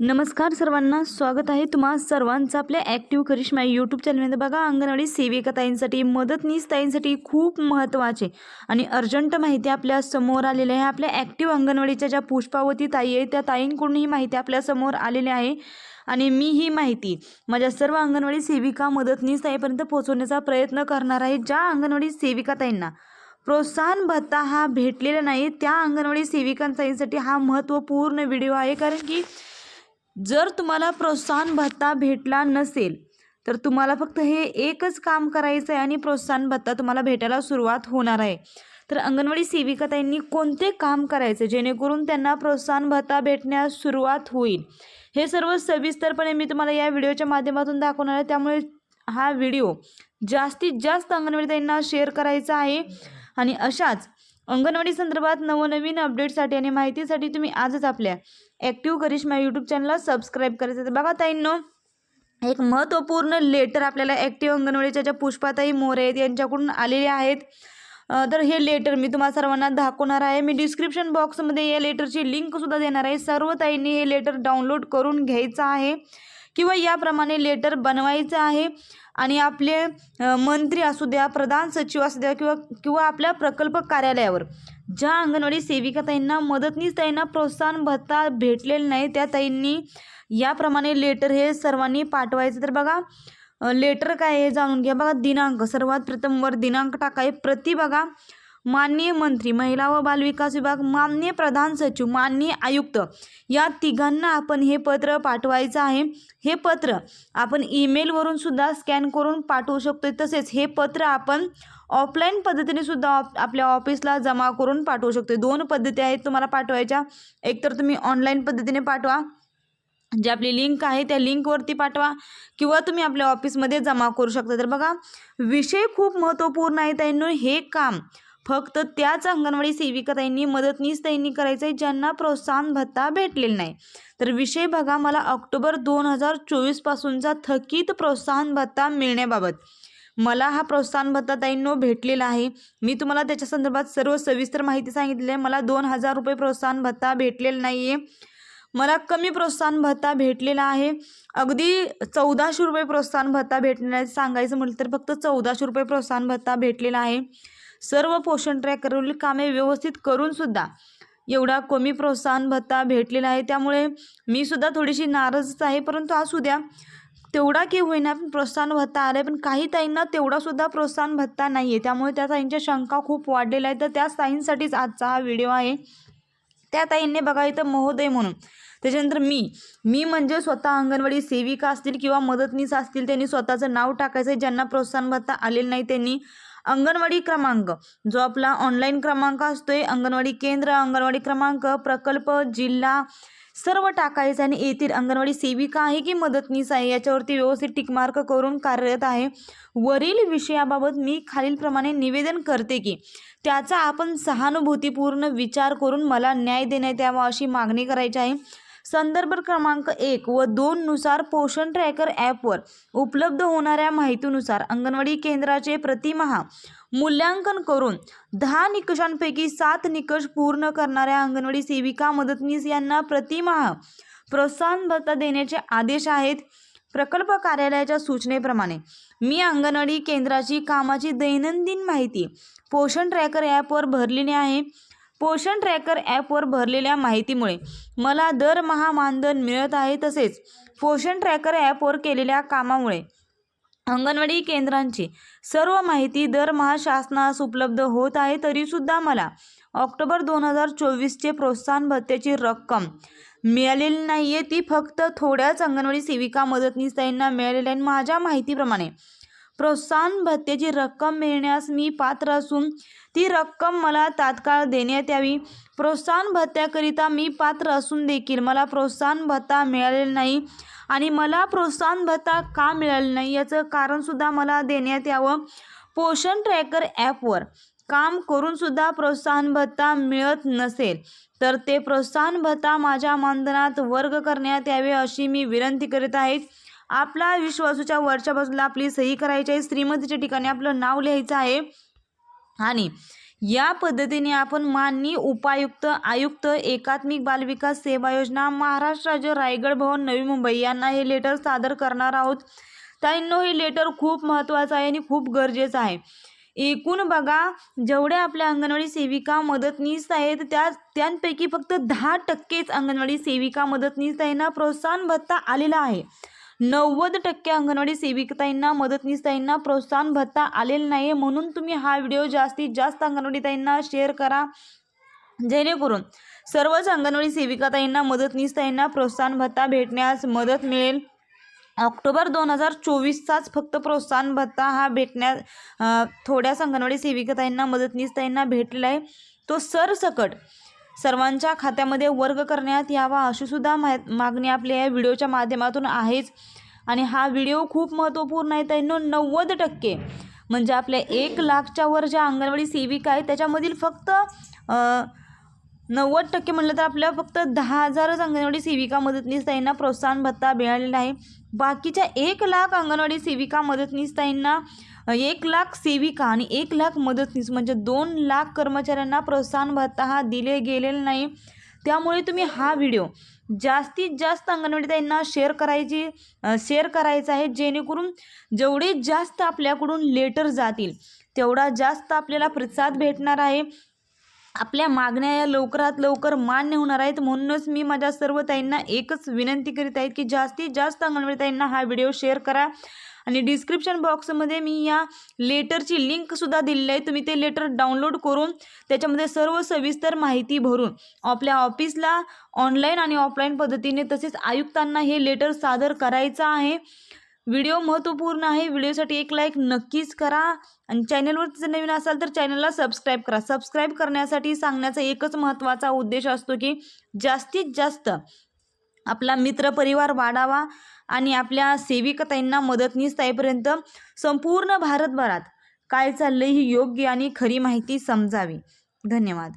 नमस्कार सर्वांना स्वागत आहे तुम्हा सर्वांचं आपल्या ॲक्टिव्ह करिश्मा यूट्यूब चॅनलमध्ये बघा अंगणवाडी सेविका ताईंसाठी मदतनीस ताईंसाठी खूप महत्त्वाचे आणि अर्जंट माहिती आपल्यासमोर आलेली आहे. आपल्या ॲक्टिव्ह अंगणवाडीच्या ज्या पुष्पावती ताई आहे त्या ताईंकडून ही माहिती आपल्यासमोर आलेली आहे. आणि मी ही माहिती माझ्या सर्व अंगणवाडी सेविका मदतनीस ताईपर्यंत पोहोचवण्याचा प्रयत्न करणार आहे. ज्या अंगणवाडी सेविका ताईंना प्रोत्साहन भत्ता हा भेटलेला नाही त्या अंगणवाडी सेविकांताईंसाठी हा महत्त्वपूर्ण व्हिडिओ आहे. कारण की जर तुम्हाला प्रोत्साहन भत्ता भेटला नसेल तर तुम्हाला फक्त हे एकच काम करायचं आहे आणि प्रोत्साहन भत्ता तुम्हाला भेटायला सुरुवात होणार आहे. तर अंगणवाडी सेविका ताईंनी कोणते काम करायचे जेणेकरून त्यांना प्रोत्साहन भत्ता भेटण्यास सुरुवात होईल? हे सर्व सविस्तरपणे मी तुम्हाला या व्हिडिओच्या माध्यमातून दाखवणार आहे. त्यामुळे हा व्हिडिओ जास्तीत जास्त अंगणवाडी त्यांना शेअर करायचा आहे. आणि अशाच अंगणवाडी संदर्भात नवनवीन अपडेटसाठी आणि माहितीसाठी तुम्ही आजच आपल्या ॲक्टिव्ह करिश्मा यूट्यूब चॅनलला सबस्क्राईब करायचं तर बघा ताईंनो एक महत्त्वपूर्ण लेटर आपल्याला ॲक्टिव्ह अंगणवाडीच्या ज्या पुष्पाताई मोरे आहेत यांच्याकडून आलेले आहेत. तर हे लेटर मी तुम्हाला सर्वांना दाखवणार आहे. मी डिस्क्रिप्शन बॉक्समध्ये या लेटरची लिंकसुद्धा देणार आहे. सर्व ताईंनी हे लेटर डाउनलोड करून घ्यायचं आहे किंवा याप्रमाणे लेटर बनवायचं आहे. आणि आपले मंत्री असू द्या प्रधान सचिव असू द्या किंवा किंवा आपल्या प्रकल्प कार्यालयावर. ज्या अंगणवाडी सेविका ताईंना मदतनीस ताईंना प्रोत्साहन भत्ता भेटलेलं नाही त्या ताईंनी याप्रमाणे लेटर हे सर्वांनी पाठवायचं. तर बघा लेटर काय हे जाणून घ्या. बघा दिनांक सर्वात प्रथम वर दिनांक टाकाय प्रति बघा माननीय मंत्री महिला व बालविकास विभाग माननीय प्रधान सचिव माननीय आयुक्त या तिघांना आपण हे पत्र पाठवायचं आहे. हे पत्र आपण ईमेलवरून सुद्धा स्कॅन करून पाठवू शकतो तसेच हे पत्र आपण ऑफलाईन पद्धतीने सुद्धा ऑप आपल्या ऑफिसला जमा करून पाठवू शकतो दोन पद्धती आहेत तुम्हाला पाठवायच्या. एकतर तुम्ही ऑनलाईन पद्धतीने पाठवा. जी आपली लिंक आहे त्या लिंकवरती पाठवा किंवा तुम्ही आपल्या ऑफिसमध्ये जमा करू शकता. तर बघा विषय खूप महत्त्वपूर्ण आहे त्यांनी हे काम फक्त त्याच अंगणवाडी सेविकाताईंनी मदतनीस ताईंनी करायचं आहे ज्यांना प्रोत्साहन भत्ता भेटलेला नाही. तर विषय बघा मला ऑक्टोबर दोन हजार चोवीसपासूनचा थकीत प्रोत्साहन भत्ता मिळण्याबाबत. मला हा प्रोत्साहन भत्ता ताईंनो भेटलेला आहे. मी तुम्हाला त्याच्या संदर्भात सर्व सविस्तर माहिती सांगितली आहे. मला दोन हजार रुपये प्रोत्साहन भत्ता भेटलेला नाही आहे मला कमी प्रोत्साहन भत्ता भेटलेला आहे. अगदी चौदाशे रुपये प्रोत्साहन भत्ता भेटलेला सांगायचं म्हटलं तर फक्त चौदाशे रुपये प्रोत्साहन भत्ता भेटलेला आहे. सर्व पोषण ट्रॅकरवरील कामे व्यवस्थित करून सुद्धा एवढा कमी प्रोत्साहन भत्ता भेटलेला आहे. त्यामुळे मी सुद्धा थोडीशी नाराजच आहे. परंतु असू द्या तेवढा की होईना पण प्रोत्साहन भत्ता आला आहे पण काही ताईंना तेवढासुद्धा प्रोत्साहन भत्ता नाही आहे त्यामुळे त्या ताईंच्या शंका खूप वाढलेल्या आहेत. तर त्या ताईंसाठीच आजचा हा व्हिडिओ आहे. त्या ताईंनी बघा इथं महोदय म्हणून. त्याच्यानंतर मी. मी म्हणजे स्वतः अंगणवाडी सेविका असतील किंवा मदतनीस असतील त्यांनी स्वतःचं नाव टाकायचं आहे ज्यांना प्रोत्साहन भत्ता आलेलं नाही त्यांनी अंगणवाडी क्रमांक. जो आपला ऑनलाईन क्रमांक असतोय अंगणवाडी केंद्र अंगणवाडी क्रमांक प्रकल्प जिल्हा सर्व टाकायचं आणि येथील अंगणवाडी सेविका आहे की मदतनीस आहे याच्यावरती व्यवस्थित टिकमार्क करून कार्यरत आहे. वरील विषयाबाबत मी खालीलप्रमाणे निवेदन करते की त्याचा आपण सहानुभूतीपूर्ण विचार करून मला न्याय देण्यात यावा अशी मागणी करायची आहे. संदर्भ क्रमांक एक व दोननुसार पोषण ट्रॅकर ॲपवर उपलब्ध होणाऱ्या माहितीनुसार अंगणवाडी केंद्राचे प्रतिमहा मूल्यांकन करून दहा निकषांपैकी सात निकष पूर्ण करणाऱ्या अंगणवाडी सेविका मदतनीस यांना प्रतिमहा प्रोत्साहन भत्ता देण्याचे आदेश आहेत. प्रकल्प कार्यालयाच्या सूचनेप्रमाणे मी अंगणवाडी केंद्राची कामाची दैनंदिन माहिती पोषण ट्रॅकर ॲपवर भरलेली आहे. पोषण ट्रॅकर ॲपवर भरलेल्या माहितीमुळे मला दरमहा मानधन मिळत आहे तसेच पोषण ट्रॅकर ॲपवर केलेल्या कामामुळे अंगणवाडी केंद्रांची सर्व माहिती दरमहा शासनास उपलब्ध होत आहे तरीसुद्धा मला ऑक्टोबर दोन हजार चोवीसचे प्रोत्साहन भत्त्याची रक्कम मिळालेली नाही आहे ती फक्त थोड्याच अंगणवाडी सेविका मदतनीस त्यांना मिळालेली आहे. माझ्या माहितीप्रमाणे प्रोत्साहन भत्त्याची रक्कम मिळण्यास मी पात्र असून ती रक्कम मला तात्काळ देण्यात यावी. प्रोत्साहन भत्त्याकरिता मी पात्र असून देखील मला प्रोत्साहन भत्ता मिळालेला नाही आणि मला प्रोत्साहन भत्ता का मिळालं नाही याचं कारणसुद्धा मला देण्यात यावं. पोषण ट्रॅकर ॲपवर काम करूनसुद्धा प्रोत्साहन भत्ता मिळत नसेल तर ते प्रोत्साहन भत्ता माझ्या मानधनात वर्ग करण्यात यावे अशी मी विनंती करीत आहे. आपला विश्वासूच्या वरच्या बाजूला आपली सही करायची आहे. श्रीमतीच्या ठिकाणी आपलं नाव लिहायचं आहे. आणि या पद्धतीने आपण माननीय उपायुक्त आयुक्त एकात्मिक बालविकास सेवा योजना महाराष्ट्र राज्य रायगड भवन नवी मुंबई यांना हे लेटर सादर करणार आहोत. त्यांनो हे लेटर खूप महत्त्वाचं आहे आणि खूप गरजेचं आहे. एकूण बघा जेवढ्या आपल्या अंगणवाडी सेविका मदतनीस आहेत त्या त्यांपैकी फक्त दहा टक्केच अंगणवाडी सेविका मदतनीसताईंना प्रोत्साहन भत्ता आलेला आहे. नव्वद टक्के अंगणवाडी सेविकताईंना मदतनीसताईंना प्रोत्साहन भत्ता आलेला नाही म्हणून तुम्ही हा व्हिडिओ जास्तीत जास्त अंगणवाडीताईंना शेअर करा. जेणेकरून सर्वच अंगणवाडी सेविकाताईंना मदतनीसताईंना प्रोत्साहन भत्ता भेटण्यास मदत मिळेल. ऑक्टोबर दोन हजार चोवीसचाच फक्त प्रोत्साहन भत्ता हा भेटण्या थोड्याच अंगणवाडी सेविकाताईंना मदतनीसताईंना भेटलेला आहे. तो सरसकट सर्वांच्या खात्यामध्ये वर्ग करण्यात यावा अशीसुद्धा मा मागणी आपल्या या व्हिडिओच्या माध्यमातून आहेच. आणि हा व्हिडिओ खूप महत्त्वपूर्ण आहे. त्यांनो नव्वद टक्के म्हणजे आपल्या एक लाखच्या वर ज्या अंगणवाडी सेविका आहेत त्याच्यामधील फक्त नव्वद टक्के म्हणलं तर आपल्या फक्त दहा हजारच अंगणवाडी सेविका मदतनीसताईंना प्रोत्साहन भत्ता मिळालेला आहे. बाकीच्या एक लाख अंगणवाडी सेविका मदतनीसताईंना अ, एक लाख सेविका आणि एक लाख मदतनीस म्हणजे दोन लाख कर्मचाऱ्यांना प्रोत्साहन भत्ता हा दिले गेलेला नाही. त्यामुळे तुम्ही हा व्हिडिओ जास्तीत जास्त अंगणवाडीताईंना शेअर करायची शेअर करायचा आहे जेणेकरून जेवढे जास्त आपल्याकडून लेटर जातील तेवढा जास्त आपल्याला प्रतिसाद भेटणार आहे. आपल्या मागण्या या लवकरात लवकर मान्य होणार आहेत. म्हणूनच मी माझ्या सर्व ताईंना एकच विनंती करीत आहेत की जास्तीत जास्त अंगणवाडी ताईंना हा व्हिडिओ शेअर करा. आणि डिस्क्रिप्शन बॉक्समध्ये मी या लेटरची लिंकसुद्धा दिलेली आहे. तुम्ही ते लेटर डाउनलोड करून त्याच्यामध्ये सर्व सविस्तर माहिती भरून आपल्या ऑफिसला ऑनलाईन आणि ऑफलाईन पद्धतीने तसेच आयुक्तांना हे लेटर सादर करायचं आहे. व्हिडिओ महत्त्वपूर्ण आहे. व्हिडिओसाठी एक लाईक नक्कीच करा. आणि चॅनलवर जर नवीन असाल तर चॅनलला सबस्क्राईब करा. सबस्क्राईब करण्यासाठी सांगण्याचा एकच महत्त्वाचा उद्देश असतो की जास्तीत जास्त आपला मित्रपरिवार वाढावा आणि आपल्या सेविकताईंना मदतनीस ताईपर्यंत संपूर्ण भारतभरात काय चाललंय ही योग्य आणि खरी माहिती समजावी. धन्यवाद.